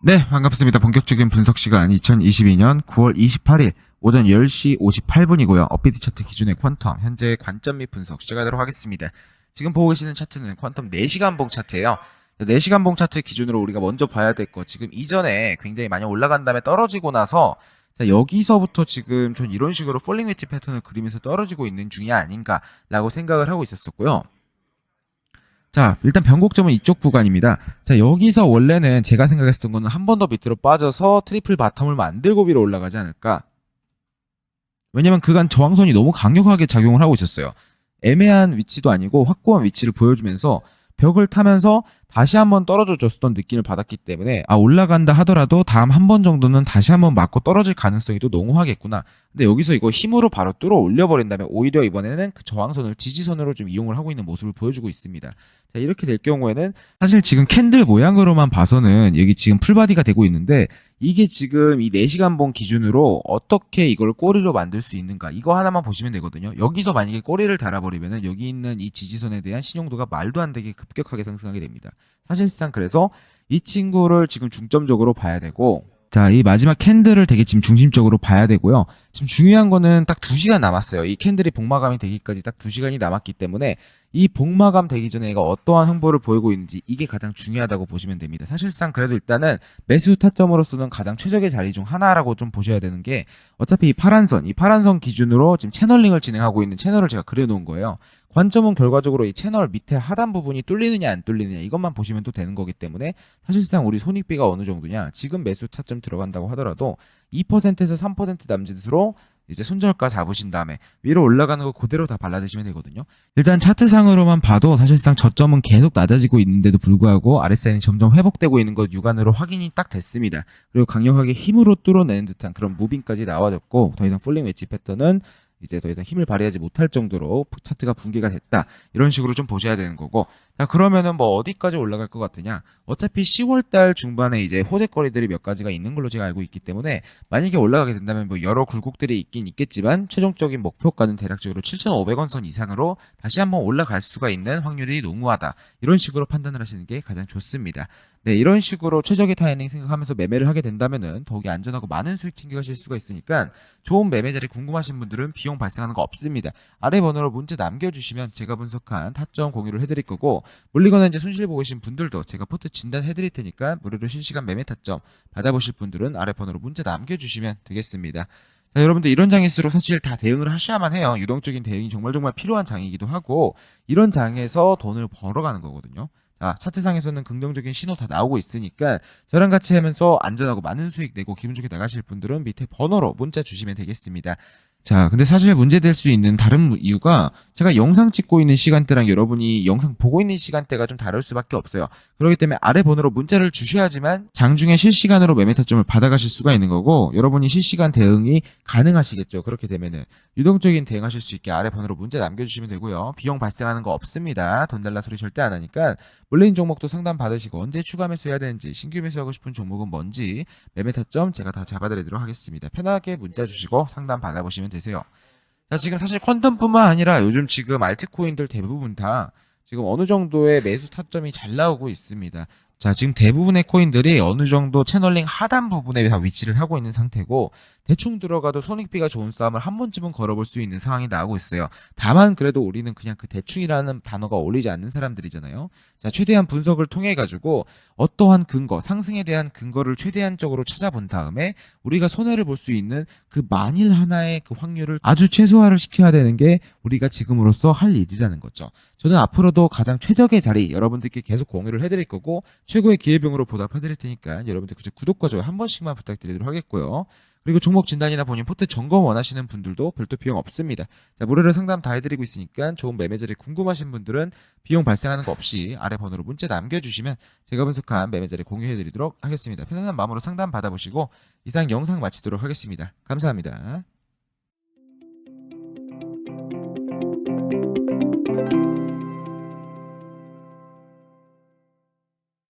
네, 반갑습니다. 본격적인 분석 시간 2022년 9월 28일 오전 10시 58분이고요. 업비트 차트 기준의 퀀텀 현재 관점 및 분석 시작하도록 하겠습니다. 지금 보고 계시는 차트는 퀀텀 4시간 봉 차트예요. 4시간 봉 차트 기준으로 우리가 먼저 봐야 될 거 지금 이전에 굉장히 많이 올라간 다음에 떨어지고 나서 자, 여기서부터 지금 전 이런 식으로 폴링 웨지 패턴을 그리면서 떨어지고 있는 중이 아닌가라고 생각을 하고 있었었고요. 자, 일단 변곡점은 이쪽 구간입니다. 자, 여기서 원래는 제가 생각했었던 거는 한 번 더 밑으로 빠져서 트리플 바텀을 만들고 위로 올라가지 않을까. 왜냐면 그간 저항선이 너무 강력하게 작용을 하고 있었어요. 애매한 위치도 아니고 확고한 위치를 보여주면서 벽을 타면서 다시 한번 떨어져 줬었던 느낌을 받았기 때문에 아 올라간다 하더라도 다음 한 번 정도는 다시 한번 맞고 떨어질 가능성이 또 농후하겠구나. 근데 여기서 이거 힘으로 바로 뚫어 올려버린 다음에 오히려 이번에는 그 저항선을 지지선으로 좀 이용을 하고 있는 모습을 보여주고 있습니다. 자 이렇게 될 경우에는 사실 지금 캔들 모양으로만 봐서는 여기 지금 풀바디가 되고 있는데 이게 지금 이 4시간 봉 기준으로 어떻게 이걸 꼬리로 만들 수 있는가 이거 하나만 보시면 되거든요. 여기서 만약에 꼬리를 달아버리면은 여기 있는 이 지지선에 대한 신용도가 말도 안 되게 급격하게 상승하게 됩니다. 사실상 그래서 이 친구를 지금 중점적으로 봐야 되고 자, 이 마지막 캔들을 되게 지금 중심적으로 봐야 되고요. 지금 중요한 거는 딱 2시간 남았어요. 이 캔들이 복마감이 되기까지 딱 2시간이 남았기 때문에 이 복마감 되기 전에 얘가 어떠한 행보를 보이고 있는지 이게 가장 중요하다고 보시면 됩니다. 사실상 그래도 일단은 매수 타점으로서는 가장 최적의 자리 중 하나라고 좀 보셔야 되는 게 어차피 이 파란 선, 이 파란 선 기준으로 지금 채널링을 진행하고 있는 채널을 제가 그려놓은 거예요. 관점은 결과적으로 이 채널 밑에 하단 부분이 뚫리느냐 안 뚫리느냐 이것만 보시면 또 되는 거기 때문에 사실상 우리 손익비가 어느 정도냐 지금 매수 타점 들어간다고 하더라도 2%에서 3% 남짓으로 이제 손절가 잡으신 다음에 위로 올라가는 거 그대로 다 발라드시면 되거든요. 일단 차트상으로만 봐도 사실상 저점은 계속 낮아지고 있는데도 불구하고 RSI는 점점 회복되고 있는 것 육안으로 확인이 딱 됐습니다. 그리고 강력하게 힘으로 뚫어내는 듯한 그런 무빙까지 나와졌고 더 이상 폴링 웨지 패턴은 이제 더 이상 힘을 발휘하지 못할 정도로 차트가 붕괴가 됐다. 이런 식으로 좀 보셔야 되는 거고. 자, 그러면은 뭐 어디까지 올라갈 것 같으냐? 어차피 10월 달 중반에 이제 호재거리들이 몇 가지가 있는 걸로 제가 알고 있기 때문에 만약에 올라가게 된다면 뭐 여러 굴곡들이 있긴 있겠지만 최종적인 목표가는 대략적으로 7,500원 선 이상으로 다시 한번 올라갈 수가 있는 확률이 농후하다. 이런 식으로 판단을 하시는 게 가장 좋습니다. 네, 이런 식으로 최적의 타이밍 생각하면서 매매를 하게 된다면은 더욱이 안전하고 많은 수익 챙겨가실 수가 있으니까 좋은 매매 자리 궁금하신 분들은 비용 발생하는 거 없습니다. 아래 번호로 문자 남겨주시면 제가 분석한 타점 공유를 해드릴 거고 물리거나 이제 손실 보고 계신 분들도 제가 포트 진단 해드릴 테니까 무료로 실시간 매매 타점 받아보실 분들은 아래 번호로 문자 남겨주시면 되겠습니다. 자, 여러분들 이런 장일수록 사실 다 대응을 하셔야만 해요. 유동적인 대응이 정말 정말 필요한 장이기도 하고 이런 장에서 돈을 벌어가는 거거든요. 자, 차트상에서는 긍정적인 신호 다 나오고 있으니까 저랑 같이 하면서 안전하고 많은 수익 내고 기분 좋게 나가실 분들은 밑에 번호로 문자 주시면 되겠습니다. 자, 근데 사실 문제될 수 있는 다른 이유가 제가 영상 찍고 있는 시간대랑 여러분이 영상 보고 있는 시간대가 좀 다를 수밖에 없어요. 그렇기 때문에 아래 번호로 문자를 주셔야지만 장중에 실시간으로 매매 타점을 받아가실 수가 있는 거고 여러분이 실시간 대응이 가능하시겠죠. 그렇게 되면은 유동적인 대응하실 수 있게 아래 번호로 문자 남겨주시면 되고요. 비용 발생하는 거 없습니다. 돈 달라 소리 절대 안 하니까 물린 종목도 상담 받으시고 언제 추가 매수해야 되는지 신규 매수하고 싶은 종목은 뭔지 매매 타점 제가 다 잡아드리도록 하겠습니다. 편하게 문자 주시고 상담 받아보시면 되세요. 자, 지금 사실 퀀텀뿐만 아니라 요즘 지금 알트코인들 대부분 다 지금 어느 정도의 매수 타점이 잘 나오고 있습니다. 자, 지금 대부분의 코인들이 어느 정도 채널링 하단 부분에 다 위치를 하고 있는 상태고 대충 들어가도 손익비가 좋은 싸움을 한 번쯤은 걸어볼 수 있는 상황이 나오고 있어요. 다만 그래도 우리는 그냥 그 대충이라는 단어가 어울리지 않는 사람들이잖아요. 자, 최대한 분석을 통해 가지고 어떠한 근거, 상승에 대한 근거를 최대한적으로 찾아본 다음에 우리가 손해를 볼 수 있는 그 만일 하나의 그 확률을 아주 최소화를 시켜야 되는 게 우리가 지금으로서 할 일이라는 거죠. 저는 앞으로도 가장 최적의 자리 여러분들께 계속 공유를 해드릴 거고 최고의 기회병으로 보답해드릴 테니까 여러분들 구독과 좋아요 한 번씩만 부탁드리도록 하겠고요. 그리고 종목 진단이나 본인 포트 점검 원하시는 분들도 별도 비용 없습니다. 자, 무료로 상담 다 해드리고 있으니까 좋은 매매 자리 궁금하신 분들은 비용 발생하는 거 없이 아래 번호로 문자 남겨주시면 제가 분석한 매매 자리 공유해드리도록 하겠습니다. 편안한 마음으로 상담 받아보시고 이상 영상 마치도록 하겠습니다. 감사합니다.